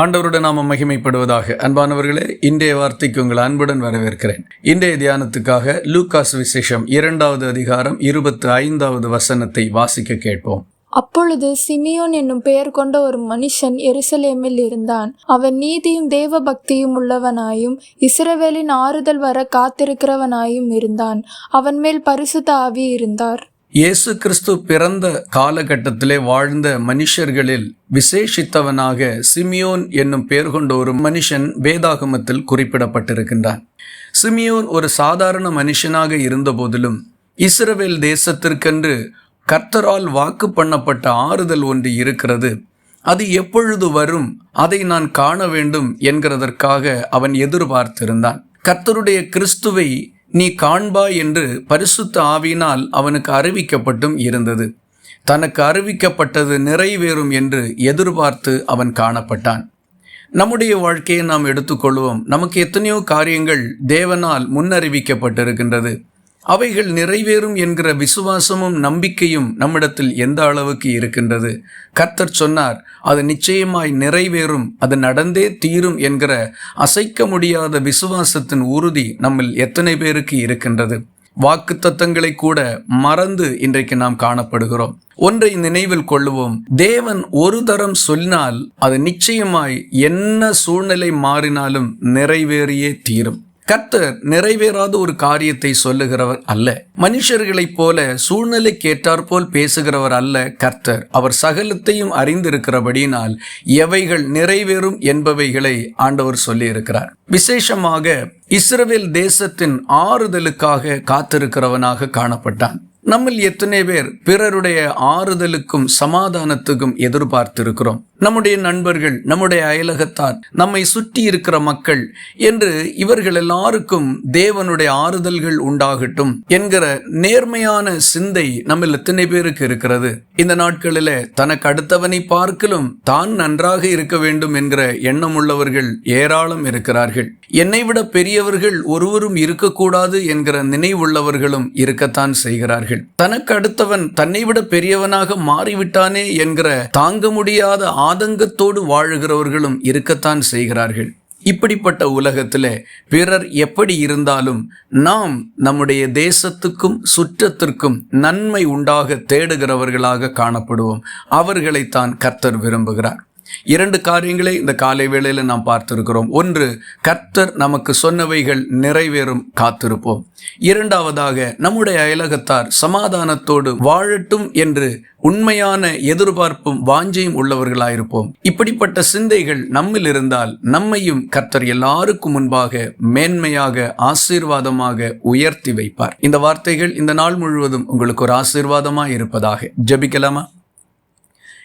ஆண்டவருடன் நாம மகிமைப்படுவதாக. அன்பானவர்களே இன்றைய வார்த்தைக்கு உங்கள் அன்புடன் வரவேற்கிறேன். இன்றைய தியானத்துக்காக லூகாஸ் விசேஷம் இரண்டாவது அதிகாரம் இருபத்து ஐந்தாவது வசனத்தை வாசிக்க கேட்போம். அப்பொழுது சிமியோன் என்னும் பெயர் கொண்ட ஒரு மனுஷன் எருசலேமில் இருந்தான். அவன் நீதியும் தேவ பக்தியும் உள்ளவனாயும் இஸ்ரவேலின் ஆறுதல் வர காத்திருக்கிறவனாயும் இருந்தான். அவன் மேல் பரிசுத்த ஆவி இருந்தார். இயேசு கிறிஸ்து பிறந்த காலகட்டத்திலே வாழ்ந்த மனுஷர்களில் விசேஷித்தவனாக சிமியோன் என்னும் பெயர் கொண்ட ஒரு மனுஷன் வேதாகமத்தில் குறிப்பிடப்பட்டிருக்கின்றான். சிமியோன் ஒரு சாதாரண மனுஷனாக இருந்தபோதிலும் இஸ்ரவேல் தேசத்திற்கென்று கர்த்தரால் வாக்கு பண்ணப்பட்ட ஆறுதல் ஒன்று இருக்கிறது. அது எப்பொழுது வரும் அதை நான் காண வேண்டும் என்கிறதற்காக அவன் எதிர்பார்த்திருந்தான். கர்த்தருடைய கிறிஸ்துவை நீ காண்பாய் என்று பரிசுத்த ஆவியினால் அவனுக்கு அறிவிக்கப்பட்டும் இருந்தது. தனக்கு அறிவிக்கப்பட்டது நிறைவேறும் என்று எதிர்பார்த்து அவன் காணப்பட்டான். நம்முடைய வாழ்க்கையை நாம் எடுத்துக்கொள்வோம். நமக்கு எத்தனையோ காரியங்கள் தேவனால் முன்னறிவிக்கப்பட்டிருக்கின்றது. அவைகள் நிறைவேறும் என்கிற விசுவாசமும் நம்பிக்கையும் நம்மிடத்தில் எந்த அளவுக்கு இருக்கின்றது? கர்த்தர் சொன்னார் அது நிச்சயமாய் நிறைவேறும் அது நடந்தே தீரும் என்கிற அசைக்க முடியாத விசுவாசத்தின் உறுதி நம்மில் எத்தனை பேருக்கு இருக்கின்றது? வாக்கு தத்தங்களை கூட மறந்து இன்றைக்கு நாம் காணப்படுகிறோம். ஒன்றை நினைவில் கொள்ளுவோம் தேவன் ஒரு தரம் சொன்னால் அது நிச்சயமாய் என்ன சூழ்நிலை மாறினாலும் நிறைவேறியே தீரும். கர்த்தர் நிறைவேறாத ஒரு காரியத்தை சொல்லுகிறவர் அல்ல. மனுஷர்களைப் போல சூழ்நிலை கேட்டாற்போல் பேசுகிறவர் அல்ல கர்த்தர். அவர் சகலத்தையும் அறிந்திருக்கிறபடியினால் எவைகள் நிறைவேறும் என்பவைகளை ஆண்டவர் சொல்லியிருக்கிறார். விசேஷமாக இஸ்ரவேல் தேசத்தின் ஆறுதலுக்காக காத்திருக்கிறவனாக காணப்பட்டான். நம்மில் எத்தனை பேர் பிறருடைய ஆறுதலுக்கும் சமாதானத்துக்கும் எதிர்பார்த்திருக்கிறோம். நம்முடைய நண்பர்கள் நம்முடைய அயலகத்தார் நம்மை சுற்றி இருக்கிற மக்கள் என்று இவர்கள் எல்லாருக்கும் தேவனுடைய ஆறுதல்கள் உண்டாகட்டும் என்கிற நேர்மையான சிந்தை நம்ம எத்தனை பேருக்கு இருக்கிறது? இந்த நாட்களில தனக்கு அடுத்தவனை பார்க்கலும் தான் நன்றாக இருக்க வேண்டும் என்கிற எண்ணம் உள்ளவர்கள் ஏராளம் இருக்கிறார்கள். என்னை விட பெரியவர்கள் ஒருவரும் இருக்கக்கூடாது என்கிற நினைவுள்ளவர்களும் இருக்கத்தான் செய்கிறார்கள். தனக்கு அடுத்தவன் தன்னை விட பெரியவனாக மாறிவிட்டானே என்கிற தாங்க முடியாத ஆதங்கத்தோடு வாழுகிறவர்களும் இருக்கத்தான் செய்கிறார்கள். இப்படிப்பட்ட உலகத்தில் பிறர் எப்படி இருந்தாலும் நாம் நம்முடைய தேசத்துக்கும் சுற்றத்திற்கும் நன்மை உண்டாக தேடுகிறவர்களாக காணப்படுவோம். அவர்களைத்தான் கர்த்தர் விரும்புகிறார். இரண்டு காரியங்களை இந்த காலை வேளையில் நாம் பார்த்திருக்கிறோம். ஒன்று கர்த்தர் நமக்கு சொன்னவைகள் நிறைவேறும் காத்திருப்போம். இரண்டாவதாக நம்முடைய அயலகத்தார் சமாதானத்தோடு வாழட்டும் என்று உண்மையான எதிர்பார்ப்பும் வாஞ்சையும் உள்ளவர்களாயிருப்போம். இப்படிப்பட்ட சிந்தைகள் நம்மில் இருந்தால் நம்மையும் கர்த்தர் எல்லாருக்கும் முன்பாக மேன்மையாக ஆசீர்வாதமாக உயர்த்தி வைப்பார். இந்த வார்த்தைகள் இந்த நாள் முழுவதும் உங்களுக்கு ஒரு ஆசீர்வாதமாக இருப்பதாக ஜபிக்கலாமா?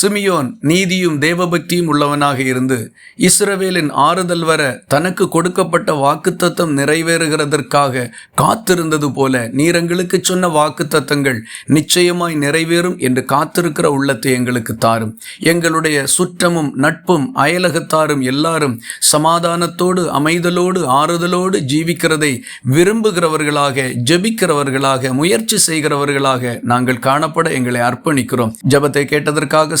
சிமியோன் நீதியும் தேவபக்தியும் உள்ளவனாக இருந்து இஸ்ரவேலின் ஆறுதல் வர தனக்கு கொடுக்கப்பட்ட வாக்குத்தத்தம் நிறைவேறுகிறதற்காக காத்திருந்தது போல நீரங்களுக்கு சொன்ன வாக்குத்தத்தங்கள் நிச்சயமாய் நிறைவேறும் என்று காத்திருக்கிற உள்ளத்தை எங்களுக்கு தாரும். எங்களுடைய சுற்றமும் நட்பும் அயலகத்தாரும் எல்லாரும் சமாதானத்தோடு அமைதலோடு ஆறுதலோடு ஜீவிக்கிறதை விரும்புகிறவர்களாக ஜெபிக்கிறவர்களாக முயற்சி செய்கிறவர்களாக நாங்கள் காணப்பட எங்களை அர்ப்பணிக்கிறோம். ஜபத்தை கேட்டதற்காக